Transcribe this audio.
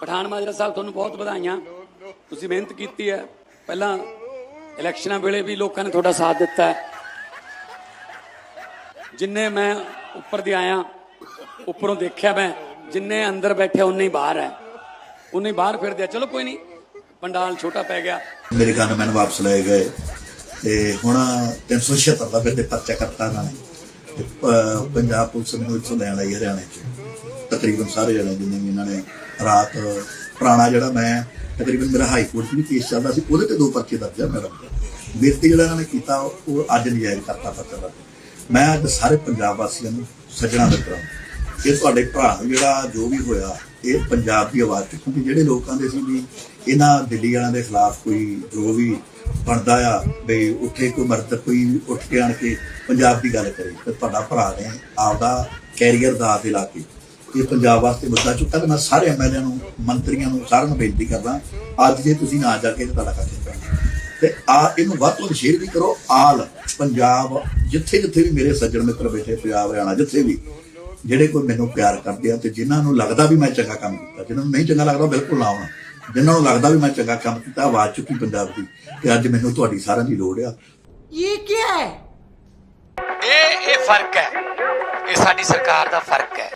ਪਠਾਨ ਮਾਜਰਾ ਸਾਹਿਬ ਤੁਹਾਨੂੰ ਬਹੁਤ ਵਧਾਈਆਂ। ਤੁਸੀਂ ਮਿਹਨਤ ਕੀਤੀ ਹੈ। ਪਹਿਲਾਂ ਇਲੈਕਸ਼ਨਾਂ ਵੇਲੇ ਵੀ ਲੋਕਾਂ ਨੇ ਤੁਹਾਡਾ ਸਾਥ ਦਿੱਤਾ ਹੈ। ਜਿੰਨੇ ਮੈਂ ਉੱਪਰ ਦੀ ਆਇਆ, ਉੱਪਰੋਂ ਦੇਖਿਆ ਮੈਂ, ਜਿੰਨੇ ਅੰਦਰ ਬੈਠੇ ਉਨੇ ਹੀ ਬਾਹਰ ਹੈ। ਉਨੇ ਹੀ ਬਾਹਰ ਫਿਰਦੇ ਆ। ਚਲੋ ਕੋਈ ਨਹੀਂ, ਪੰਡਾਲ ਛੋਟਾ ਪੈ ਗਿਆ। ਮੇਰੇ ਗਨ ਮੈਨੂੰ ਵਾਪਸ ਲਏ ਗਏ। ਤੇ ਹੁਣ 376 ਦਾ ਫਿਰ ਤੇ ਪਰਚਾ ਕਰਤਾ ਇਹਨਾਂ ਨੇ। ਪੰਜਾਬ ਪੁਲਿਸ ਨੂੰ ਇੱਥੋਂ ਲੈਣ ਆਈ ਹਰਿਆਣੇ ਚ। ਤਕਰੀਬਨ ਸਾਰੇ ਜਣੇ ਜਿੰਨੇ ਵੀ ਇਹਨਾਂ ਨੇ ਰਾਤ ਪੁਰਾਣਾ ਜਿਹੜਾ ਮੈਂ ਤਕਰੀਬਨ ਮੇਰਾ ਹਾਈ ਕੋਰਟ 'ਚ ਵੀ ਕੇਸ ਚੱਲਦਾ ਸੀ, ਉਹਦੇ ਤੇ ਦੋ ਪਰਚੇ ਦਰਜ ਆ ਮੇਰਾ। ਮੇਰੇ ਤੇ ਜਿਹੜਾ ਇਹਨਾਂ ਨੇ ਕੀਤਾ, ਉਹ ਅੱਜ ਨਜਾਇਜ਼ ਕਰਤਾ ਪਰਚਾ ਦਰਜ। ਮੈਂ ਅੱਜ ਸਾਰੇ ਪੰਜਾਬ ਵਾਸੀਆਂ ਨੂੰ ਸੱਜਣਾ ਦਿੱਤਾ ਇਹ ਤੁਹਾਡੇ ਭਰਾ ਨੂੰ ਜਿਹੜਾ ਜੋ ਵੀ ਹੋਇਆ, ਇਹ ਪੰਜਾਬ ਦੀ ਆਵਾਜ਼ ਚੁੱਕੀ ਜਿਹੜੇ ਲੋਕਾਂ ਦੇ ਸੀ ਵੀ ਇਹਨਾਂ ਦਿੱਲੀ ਵਾਲਿਆਂ ਦੇ ਖਿਲਾਫ ਕੋਈ ਜੋ ਵੀ ਬਣਦਾ ਆ, ਵੀ ਉੱਥੇ ਕੋਈ ਮਰਦ ਕੋਈ ਉੱਠ ਕੇ ਆਣ ਕੇ ਪੰਜਾਬ ਦੀ ਗੱਲ ਕਰੇ, ਤੇ ਤੁਹਾਡਾ ਭਰਾ ਨੇ ਆਪਦਾ ਕੈਰੀਅਰ ਦਾ ਤੇ ਲਾ ਕੇ ਇਹ ਪੰਜਾਬ ਵਾਸਤੇ ਮੁੱਦਾ ਚੁੱਕਾ ਤੇ ਮੈਂ ਸਾਰੇ ਐਮਐਲਏ ਨੂੰ ਮੰਤਰੀਆਂ ਨੂੰ ਸਾਰਿਆਂ ਨੂੰ ਬੇਨਤੀ ਕਰਦਾ ਅੱਜ ਜੇ ਤੁਸੀਂ ਨਾ ਜਾ ਕੇ ਤੇ ਤੁਹਾਡਾ ਕਰਦੇ ਪੈਣਾ ਤੇ ਆ ਇਹਨੂੰ ਵੱਧ ਤੋਂ ਸ਼ੇਅਰ ਵੀ ਕਰੋ ਆਲ ਪੰਜਾਬ ਜਿੱਥੇ ਜਿੱਥੇ ਵੀ ਮੇਰੇ ਸੱਜਣ ਮਿੱਤਰ ਬੈਠੇ ਪੰਜਾਬ ਹਰਿਆਣਾ ਜਿੱਥੇ ਵੀ ਜਿਹੜੇ ਕੋਈ ਮੈਨੂੰ ਪਿਆਰ ਕਰਦੇ ਆ ਤੇ ਜਿਨ੍ਹਾਂ ਨੂੰ ਲੱਗਦਾ ਵੀ ਮੈਂ ਚੰਗਾ ਕੰਮ ਕੀਤਾ ਜਿਨ੍ਹਾਂ ਨੂੰ ਨਹੀਂ ਚੰਗਾ ਲੱਗਦਾ ਬਿਲਕੁਲ ਨਾ ਆਉਣਾ ਜਿਨ੍ਹਾਂ ਨੂੰ ਲੱਗਦਾ ਵੀ ਮੈਂ ਚੰਗਾ ਕੰਮ ਕੀਤਾ ਆਵਾਜ਼ ਚੁੱਕੀ ਪੰਜਾਬ ਦੀ ਤੇ ਅੱਜ ਮੈਨੂੰ ਤੁਹਾਡੀ ਸਾਰਿਆਂ ਦੀ ਲੋੜ ਆ। ਇਹ ਕੀ ਹੈ? ਇਹ ਇਹ ਫ਼ਰਕ ਹੈ। ਇਹ ਸਾਡੀ ਸਰਕਾਰ ਦਾ ਫ਼ਰਕ ਹੈ।